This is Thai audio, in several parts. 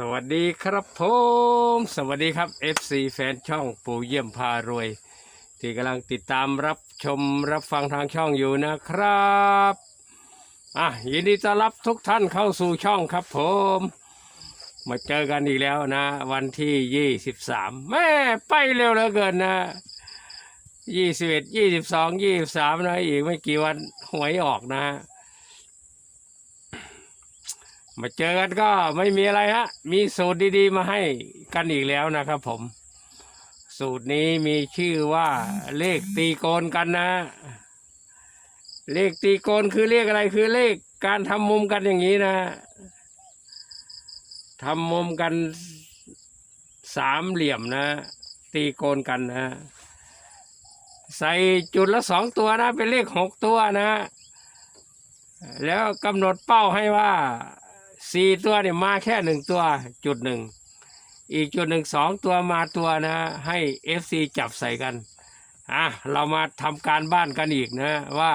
สวัสดีครับผมสวัสดีครับ FC แฟนช่องปู่เยี่ยมพารวย ที่กำลังติดตามรับชมรับฟังทางช่องอยู่นะครับอะยินดีต้อนรับทุกท่านเข้าสู่ช่องครับผม มาเจอกันอีกแล้วนะ วันที่ 23 แม่ไปเร็วเหลือเกินนะ21 22 23นะอีกไม่กี่วันหวยออกนะ มาเจอกันก็ไม่มีอะไรฮะ มีสูตรดีๆ มาให้กันอีกแล้วนะครับผม สูตรนี้มีชื่อว่าเลขตีโกนกันนะ เลขตีโกนคือเลขอะไรคือเลขการทำมุมกันอย่างนี้นะทำมุมกันสามเหลี่ยมนะ ตีโกนกันนะ ใส่จุดละสองตัวนะ เป็นเลขหกตัวนะ แล้วกำหนดเป้าให้ว่า สี่ตัวเนี่ยมาแค่หนึ่งตัวจุดหนึ่งอีกจุดหนึ่งสองตัวมาตัวนะ ให้เอฟซีจับใส่กันอะเรามาทำการบ้านกันอีกนะว่า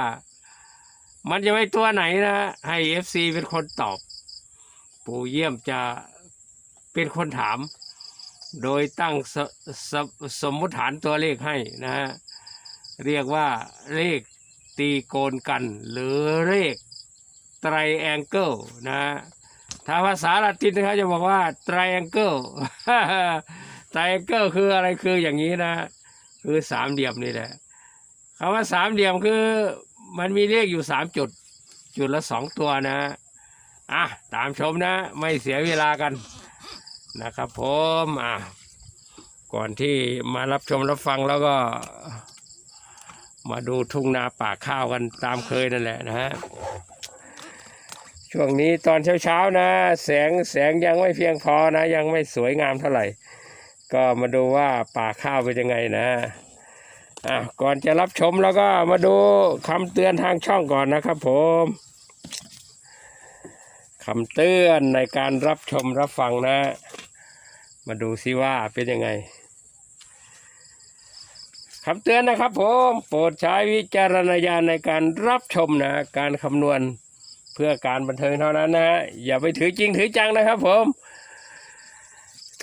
มันจะไม่ตัวไหนนะให้เอฟซีเป็นคนตอบ ปู่เยี่ยมจะเป็นคนถาม โดยตั้งสสสมมุติฐานตัวเลขให้นะฮะเรียกว่าเลขตีโกนกัน หรือเลขไตรแองเกิลนะ ถ้าภาษาละตินเขาจะบอกว่าไตรแองเกิลไตรแองเกิลคืออะไรคืออย่างนี้นะ คือสามเหลี่ยมนี่แหละคำว่าสามเหลี่ยมคือมันมีเลขอยู่สามจุด จุดละสองตัวนะอะตามชมนะ ไม่เสียเวลากันนะครับผมอะก่อนที่มารับชมรับฟังแล้วก็ มาดูทุ่งนาป่าข้าวกันตามเคยนั่นแหละนะฮะ ช่วงนี้ตอนเช้าๆนะ แสงแสงยังไม่เพียงพอนะ ยังไม่สวยงามเท่าไหร่ ก็มาดูว่าป่าข้าวเป็นยังไงนะอะก่อนจะรับชมแล้วก็มาดูคำเตือนทางช่องก่อนนะครับผมคำเตือนในการรับชมรับฟังนะ มาดูซิว่าเป็นยังไงคำเตือนนะครับผม โปรดใช้วิจารณญาณในการรับชมนะ การคำนวณ เพื่อการบันเทิงเท่านั้นนะฮะอย่าไปถือจริงถือจังนะครับผม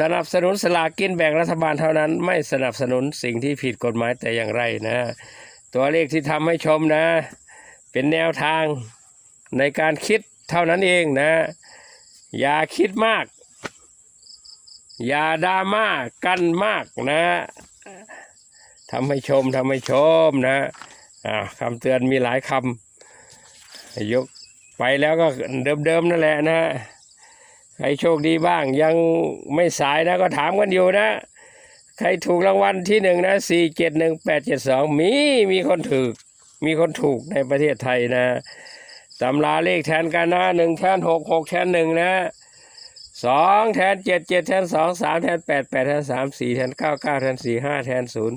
สนับสนุนสลากกินแบ่งรัฐบาลเท่านั้น ไม่สนับสนุนสิ่งที่ผิดกฎหมายแต่อย่างไรนะ ตัวเลขที่ทำให้ชมนะ เป็นแนวทางในการคิดเท่านั้นเองนะ อย่าคิดมาก อย่าดราม่ากันมากนะทำให้ชมทำให้ชมนะอ่าคำเตือนมีหลายคำยก ไปแล้วก็เดิมๆนั่นแหละนะใครโชคดีบ้างยังไม่สายนะก็ถามกันอยู่นะ ใครถูกรางวัลที่หนึ่งนะสี่เจ็ดหนึ่งแปดเจ็ดสองมีมีคนถูก มีคนถูกในประเทศไทยนะตำราเลขแทนกันนะหนึ่งแทนหกหกแทนหนึ่งนะสองแทนเจ็ดเจ็ดแทนสองสามแทนแปดแปดแทนสามสี่แทนเก้าเก้าแทนสี่ห้าแทนศูนย์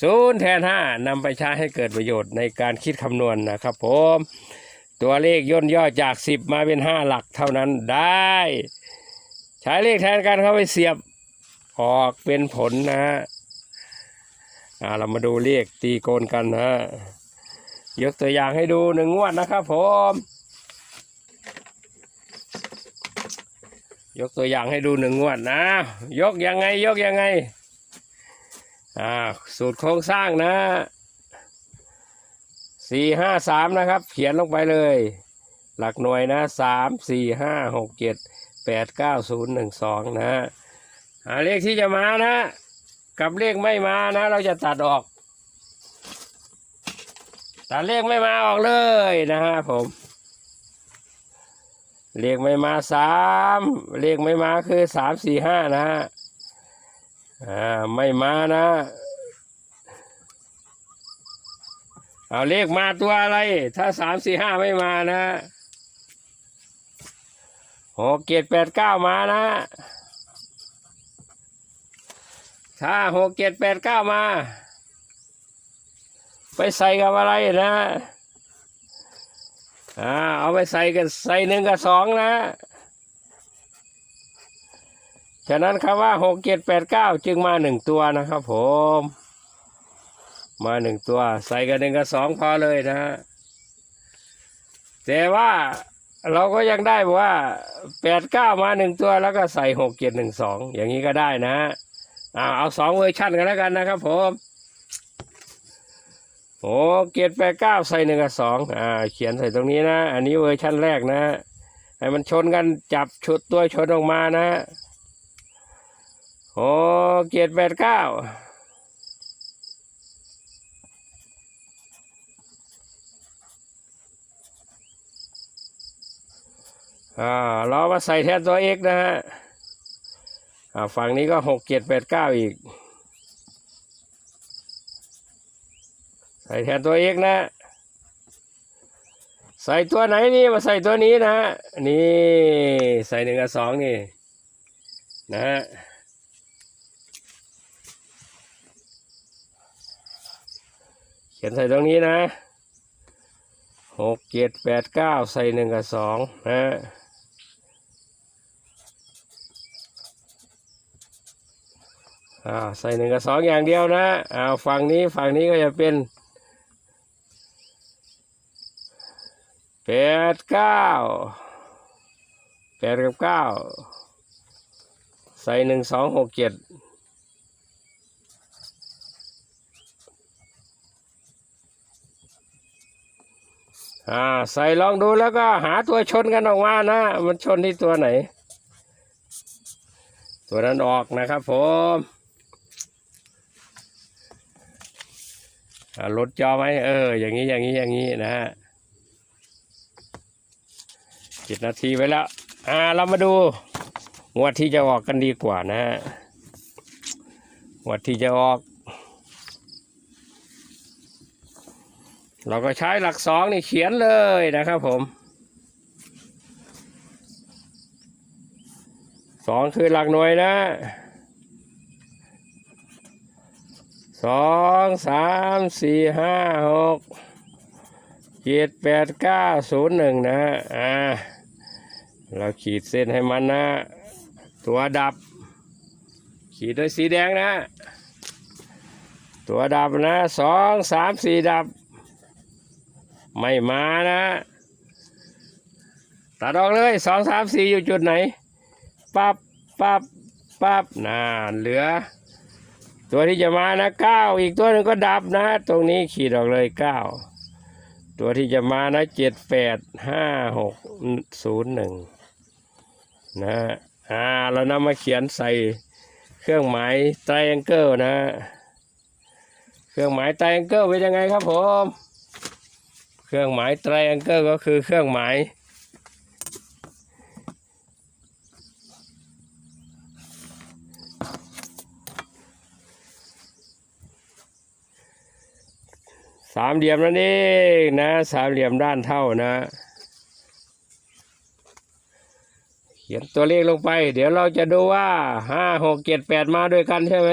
ศูนย์แทนห้านำไปใช้ให้เกิดประโยชน์ในการคิดคำนวณนะครับผม ตัวเลขย่นย่อจากสิบมาเป็นห้าหลักเท่านั้นได้ ใช้เลขแทนกันเข้าไปเสียบออกเป็นผลนะฮะเรามาดูเลขตีโกนกันนะฮะยกตัวอย่างให้ดูหนึ่งงวดนะครับผม ยกตัวอย่างให้ดูหนึ่งงวดนะ ยกยังไงยกยังไงอ่าสูตรโครงสร้างนะ สี่ห้าสามนะครับ เขียนลงไปเลย หลักหน่วยนะสามสี่ห้าหกเจ็ดแปดเก้าศูนย์หนึ่งสองนะหาเลขที่จะมานะ กับเลขไม่มานะ เราจะตัดออก ตัดเลขไม่มาออกเลยนะฮะผมเลขไม่มาสามเลขไม่มาคือสามสี่ห้านะฮะอ่าไม่มานะ เอาเลขมาตัวอะไร ถ้าสามสี่ห้าไม่มานะหกเจ็ดแปดเก้ามานะ ถ้าหกเจ็ดแปดเก้ามา ไปใส่กับอะไรนะอ่าเอาไปใส่กันใส่หนึ่งกับสองนะ ฉะนั้นคำว่าหกเจ็ดแปดเก้าจึงมาหนึ่งตัวนะครับผม มาหนึ่งตัว ใส่กันหนึ่งกับสองพอเลยนะฮะแต่ว่าเราก็ยังได้บอกว่าแปดเก้ามาหนึ่งตัวแล้วก็ใส่หกเจ็ดหนึ่งสองอย่างนี้ก็ได้นะอ่าเอาสองเวอร์ชันกันแล้วกันนะครับผมโอ้เจ็ดแปดเก้าใส่หนึ่งกับสองอ่า เขียนใส่ตรงนี้นะ อันนี้เวอร์ชันแรกนะ ให้มันชนกันจับชุดตัวชนออกมานะโอ้เจ็ดแปดเก้า อ่าเรามาใส่แทนตัว x นะฮะอ่าฝั่งนี้ก็หกเจ็ดแปดเก้าอีก ใส่แทนตัว x นะ ใส่ตัวไหนนี่มาใส่ตัวนี้นะฮะนี่ใส่หนึ่งกับสองนี่นะฮะเขียนใส่ตรงนี้นะหกเจ็ดแปดเก้าใส่หนึ่งกับสองนะฮะ อ่าใส่หนึ่งกับสองอย่างเดียวนะอ่าฝั่งนี้ฝั่งนี้ก็จะเป็นแปดเก้าแปดกับเก้าใส่หนึ่งสองหกเจ็ดอ่าใส่ลองดูแล้วก็หาตัวชนกันออกมานะ มันชนที่ตัวไหน ตัวนั้นออกนะครับผม อ่า ลดจอไหมเออ อย่างนี้อย่างนี้อย่างนี้นะฮะจิตนาทีไว้แล้ว อ่า เรามาดูงวดที่จะออกกันดีกว่านะฮะงวดที่จะออก เราก็ใช้หลักสองนี่เขียนเลยนะครับผมสองคือหลักหน่วยนะ สองสามสี่ห้าหกเจ็ดแปดเก้าศูนย์หนึ่งนะฮะอ่าเราขีดเส้นให้มันนะ ตัวดับ ขีดด้วยสีแดงนะ ตัวดับนะสองสามสี่ดับ ไม่มานะตัดออกเลยสองสามสี่อยู่จุดไหนปับปับปับนานเหลือ ตัวที่จะมานะเก้าอีกตัวหนึ่งก็ดับนะ ตรงนี้ขีดออกเลยเก้าตัวที่จะมานะเจ็ดแปดห้าหกศูนย์หนึ่งนะอ่าเรานำมาเขียนใส่เครื่องหมายไตรแองเกิลนะ เครื่องหมายไตรแองเกิลเป็นยังไงครับผม เครื่องหมายไตรแองเกิลก็คือเครื่องหมาย สามเหลี่ยมนั่นเองนะสามเหลี่ยมด้านเท่านะ เขียนตัวเลขลงไป เดี๋ยวเราจะดูว่าห้าหกเจ็ดแปดมาด้วยกันใช่ไหม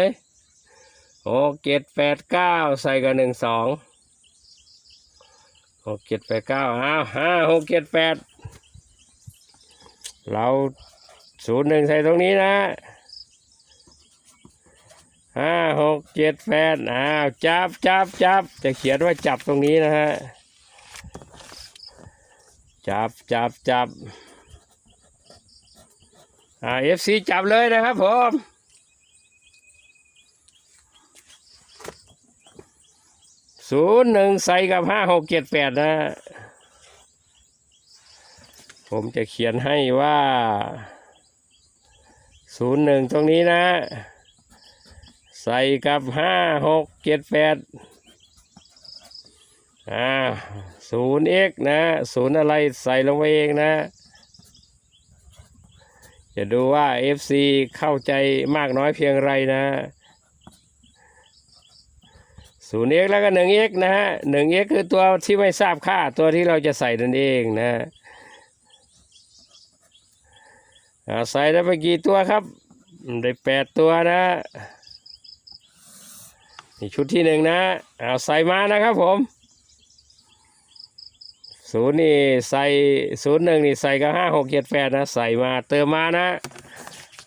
หกเจ็ดแปดเก้าใส่กันหนึ่งสองหกเจ็ดแปดเก้าอ้าวห้าหกเจ็ดแปดเราศูนย์หนึ่งใส่ตรงนี้นะ ห้าหกเจ็ดแปดอ้าวจับจับจับจะเขียนว่าจับตรงนี้นะฮะจับจับจับอ่าเอฟซีจับเลยนะครับผมศูนย์หนึ่งใส่กับห้าหกเจ็ดแปดนะ ผมจะเขียนให้ว่าศูนย์หนึ่งตรงนี้นะ ใส่กับห้าหกเจ็ดแปดอ่าศูนย์เอ็กนะศูนย์อะไรใส่ลงไปเองนะจะดูว่า FC เข้าใจมากน้อยเพียงไรนะศูนย์เอ็กแล้วก็หนึ่งเอ็กนะฮะหนึ่งเอ็กคือตัวที่ไม่ทราบค่าตัวที่เราจะใส่นั่นเองนะอ่าใส่ได้ไปกี่ตัวครับ ได้แปดตัวนะ นี่ชุดที่หนึ่งนะเอาใส่มานะครับผมศูนย์นี่ใส่ศูนย์หนึ่งนี่ใส่กับห้าหกเจ็ดแปดนะใส่มาเติมมานะ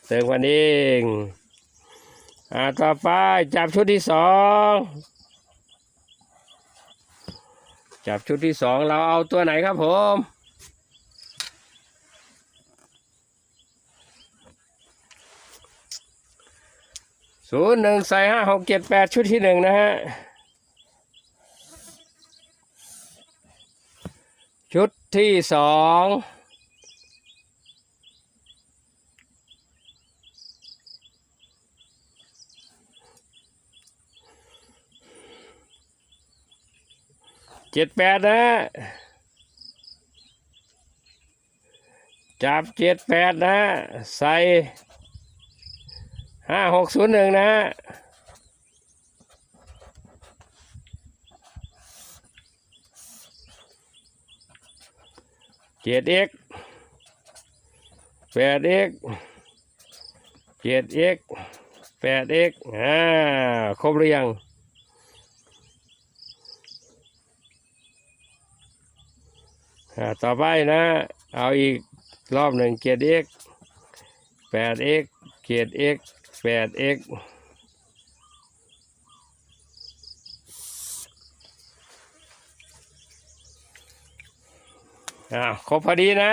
เติมกันเองอ่าต่อไปจับชุดที่สองจับชุดที่สองเราเอาตัวไหนครับผม ศูนย์หนึ่งใส่ห้าหกเจ็ดแปดชุดที่หนึ่งนะฮะ ชุดที่สองเจ็ดแปดนะ จับเจ็ดแปดนะ ใส่ ห้าหกศูนย์หนึ่งนะเจ็ดเอ็กแปดเอ็กเจ็ดเอ็กแปดเอ็กอ่าครบหรือยังต่อไปนะ เอาอีกรอบหนึ่งเจ็ดเอ็กแปดเอ็กเจ็ดเอ็ก แปดเอ็กอ่าครบพอดีนะ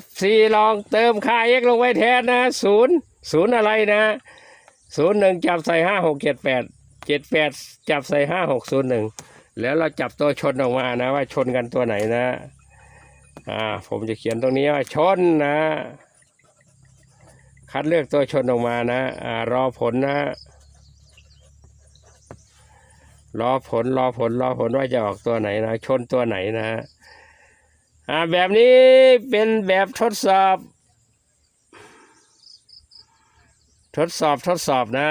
FC ลองเติมค่าเอ็กลงไว้แทนนะศูนย์ศูนย์อะไรนะศูนย์หนึ่งจับใส่ห้าหกเจ็ดแปดเจ็ดแปดจับใส่ห้าหกศูนย์หนึ่งแล้วเราจับตัวชนออกมานะ ว่าชนกันตัวไหนนะ อ่า ผมจะเขียนตรงนี้ว่าชนนะ คัดเลือกตัวชนออกมานะอ่ารอผลนะ รอผลรอผลรอผลว่าจะออกตัวไหนนะ ชนตัวไหนนะอ่าแบบนี้เป็นแบบทดสอบ ทดสอบทดสอบนะ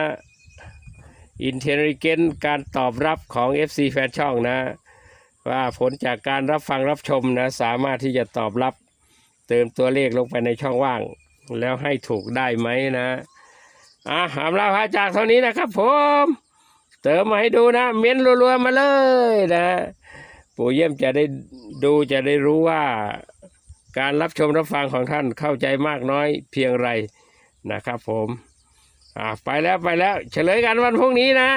อินเทลเ n นการตอบรับของ FC แฟนช่องนะ ว่าผลจากการรับฟังรับชมนะ สามารถที่จะตอบรับเติมตัวเลขลงไปในช่องว่าง แล้วให้ถูกได้ไหมนะอะอำลาพาจากเท่านี้นะครับผมเติมมาให้ดูนะ เม้นรัวๆมาเลยนะปู่เยี่ยมจะได้ดูจะได้รู้ว่า การรับชมรับฟังของท่านเข้าใจมากน้อยเพียงไรนะครับผมอ่าไปแล้วไปแล้ว เฉลยกันวันพรุ่งนี้นะ